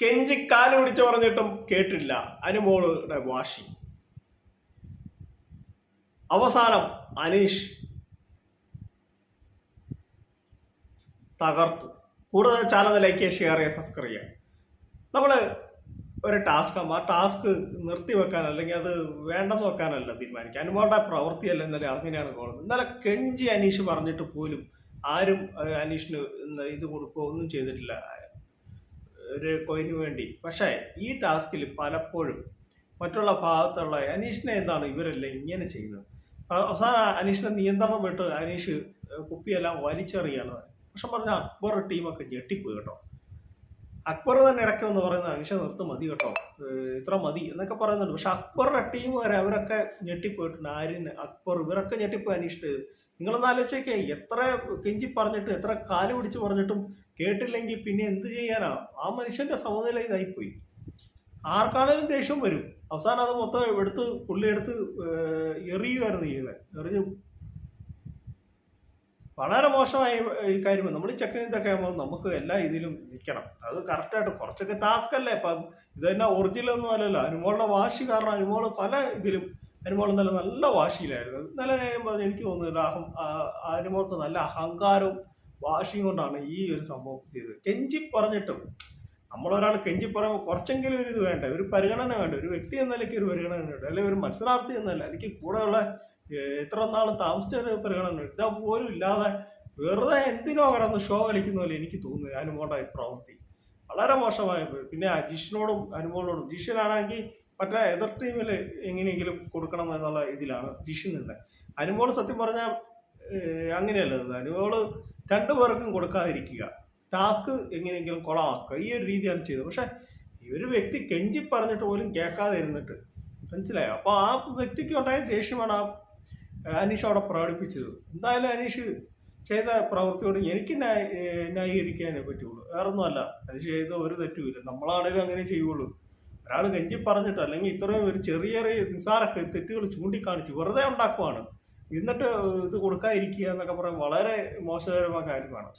കെഞ്ചി കാൽ പിടിച്ച് പറഞ്ഞിട്ടും കേട്ടില്ല. അനുമോളുടെ വാശി. അവസാനം അനീഷ് തകർത്തു. കൂടുതൽ ചാനൽ ലൈക്ക് ചെയ്യുക ഷെയർ ചെയ്യുക സബ്സ്ക്രൈബ് ചെയ്യുക. നമ്മൾ ഒരു ടാസ്ക് ആ ടാസ്ക് നിർത്തി വെക്കാൻ അല്ലെങ്കിൽ അത് വേണ്ടെന്ന് വെക്കാനല്ല തീരുമാനിക്കുക. അനുമോളുടെ പ്രവൃത്തിയല്ല ഇന്നലെ അങ്ങനെയാണ് പോകുന്നത് ഇന്നലെ കെഞ്ചി അനീഷ് പറഞ്ഞിട്ട് പോലും ആരും അനീഷിന് ഇത് കൊടുക്കുകയോ ഒന്നും ചെയ്തിട്ടില്ല. ഒരു കോയിന് വേണ്ടി. പക്ഷേ ഈ ടാസ്കിൽ പലപ്പോഴും മറ്റുള്ള ഭാഗത്തുള്ള അനീഷിനെ എന്താണ് ഇവരെല്ലാം ഇങ്ങനെ ചെയ്യുന്നത്? അവസാന അനീഷിനെ നിയന്ത്രണം വിട്ട് അനീഷ് കുപ്പിയെല്ലാം വലിച്ചെറിയാണ്. പക്ഷെ പറഞ്ഞ അക്ബർ ടീമൊക്കെ ഞെട്ടിപ്പോയി കേട്ടോ. അക്ബർ തന്നെ ഇടയ്ക്ക് എന്ന് പറയുന്നത് അനീഷ നിർത്ത് മതി കേട്ടോ. ഇത്ര മതി എന്നൊക്കെ പറയുന്നുണ്ട്. പക്ഷെ അക്ബറുടെ ടീം വരെ അവരൊക്കെ ഞെട്ടിപ്പോയിട്ടുണ്ട്. ആര്യൻ അക്ബർ ഇവരൊക്കെ ഞെട്ടിപ്പോയി അനീഷിട്ട് നിങ്ങളൊന്ന് ആലോചിച്ചേക്കേ എത്ര കെഞ്ചി പറഞ്ഞിട്ട് എത്ര കാൽ പിടിച്ച് പറഞ്ഞിട്ടും കേട്ടില്ലെങ്കിൽ പിന്നെ എന്ത് ചെയ്യാനാ? ആ മനുഷ്യന്റെ സമനില ഇതായിപ്പോയി ആർക്കാണേലും ദേഷ്യം വരും. അവസാനം അത് മൊത്തം എടുത്ത് പുള്ളി എടുത്ത് എറിയുമായിരുന്നു ചെയ്തത്. എറിഞ്ഞു. വളരെ മോശമായ ഈ കാര്യം നമ്മൾ ചെക്ക് ഇതൊക്കെ ആകുമ്പോൾ നമുക്ക് എല്ലാ ഇതിലും നിൽക്കണം. അത് കറക്റ്റായിട്ട് കുറച്ചൊക്കെ ടാസ്ക് അല്ലേ? ഇപ്പം ഇത് തന്നെ ഒറിജിനൽ ഒന്നും അല്ലല്ലോ. അനുമോളുടെ വാശി കാരണം അനുമോൾ പല ഇതിലും അനുമോൾ നല്ല നല്ല വാശിയിലായിരുന്നു. നല്ല കാര്യം പറഞ്ഞു എനിക്ക് തോന്നുന്നില്ല അഹം അനുമോൾക്ക് നല്ല അഹങ്കാരവും വാശിയും കൊണ്ടാണ് ഈ ഒരു സംഭവം ചെയ്തത്. കെഞ്ചി പറഞ്ഞിട്ടും നമ്മളൊരാൾ കെഞ്ചി പറയുമ്പോൾ കുറച്ചെങ്കിലും ഒരു ഇത് വേണ്ട? ഒരു പരിഗണന വേണ്ട? ഒരു വ്യക്തി എന്ന നിലയ്ക്ക് ഒരു പരിഗണന വേണ്ട? അല്ലെങ്കിൽ ഒരു മത്സരാർത്ഥി എന്നല്ല എനിക്ക് കൂടെയുള്ള എത്ര നാൾ താമസിച്ച ഒരു പരിഗണന. ഇതാ പോലും ഇല്ലാതെ വെറുതെ എന്തിനോ കിടന്ന് ഷോ കളിക്കുന്ന പോലെ എനിക്ക് തോന്നുന്നു അനുമോളുടെ പ്രവൃത്തി. വളരെ മോശമായി പിന്നെ ജിഷിനോടും അനുമോളോടും ജിഷിനാണെങ്കിൽ മറ്റേ എതിർ ടീമിൽ എങ്ങനെയെങ്കിലും കൊടുക്കണം എന്നുള്ള ഇതിലാണ് ജിഷിന്നുണ്ട് അനുമോൾ സത്യം പറഞ്ഞാൽ അങ്ങനെയല്ല അനുമോൾ രണ്ടു പേർക്കും കൊടുക്കാതിരിക്കുക. ടാസ്ക് എങ്ങനെയെങ്കിലും കൊളമാക്കുക. ഈ ഒരു രീതിയാണ് ചെയ്തത്. പക്ഷേ ഈ ഒരു വ്യക്തി കെഞ്ചി പറഞ്ഞിട്ട് പോലും കേൾക്കാതെ ഇരുന്നിട്ട് മനസ്സിലായോ? അപ്പോൾ ആ വ്യക്തിക്ക് ഉണ്ടായ ദേഷ്യമാണ് ആ അനീഷ് അവിടെ പ്രകടിപ്പിച്ചത്. എന്തായാലും അനീഷ് ചെയ്ത പ്രവൃത്തിയോട് എനിക്ക് ന്യായീകരിക്കാനേ പറ്റുള്ളൂ. വേറൊന്നുമല്ല. അനീഷ് ചെയ്ത ഒരു തെറ്റുമില്ല. നമ്മളാണെങ്കിലും അങ്ങനെ ചെയ്യുള്ളൂ. ഒരാൾ കെഞ്ചി പറഞ്ഞിട്ട് അല്ലെങ്കിൽ ഇത്രയും ഒരു ചെറിയ ചെറിയ നിസ്സാരൊക്കെ തെറ്റുകൾ ചൂണ്ടിക്കാണിച്ച് വെറുതെ ഉണ്ടാക്കുവാണ്. എന്നിട്ട് ഇത് കൊടുക്കാതിരിക്കുക എന്നൊക്കെ പറയാൻ വളരെ മോശകരമായ കാര്യമാണ്.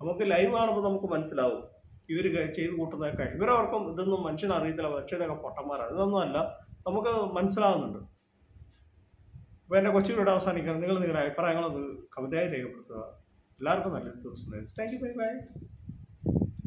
നമുക്ക് ലൈവ് കാണുമ്പോൾ നമുക്ക് മനസ്സിലാവും. ഇവർ ചെയ്ത് കൂട്ടുന്നതൊക്കെ ഇവരവർക്കും ഇതൊന്നും മനുഷ്യനെ അറിയത്തില്ല. മനുഷ്യരൊക്കെ പൊട്ടന്മാരാണ് ഇതൊന്നും അല്ല നമുക്ക് മനസ്സിലാവുന്നുണ്ട്. അപ്പോൾ എന്റെ കൊച്ചുകൂടെ അവസാനിക്കണം നിങ്ങൾ നിങ്ങളുടെ അഭിപ്രായങ്ങളൊന്ന് കമന്റായി രേഖപ്പെടുത്തുക. എല്ലാവർക്കും നല്ലൊരു ദിവസം. Thank you bye bye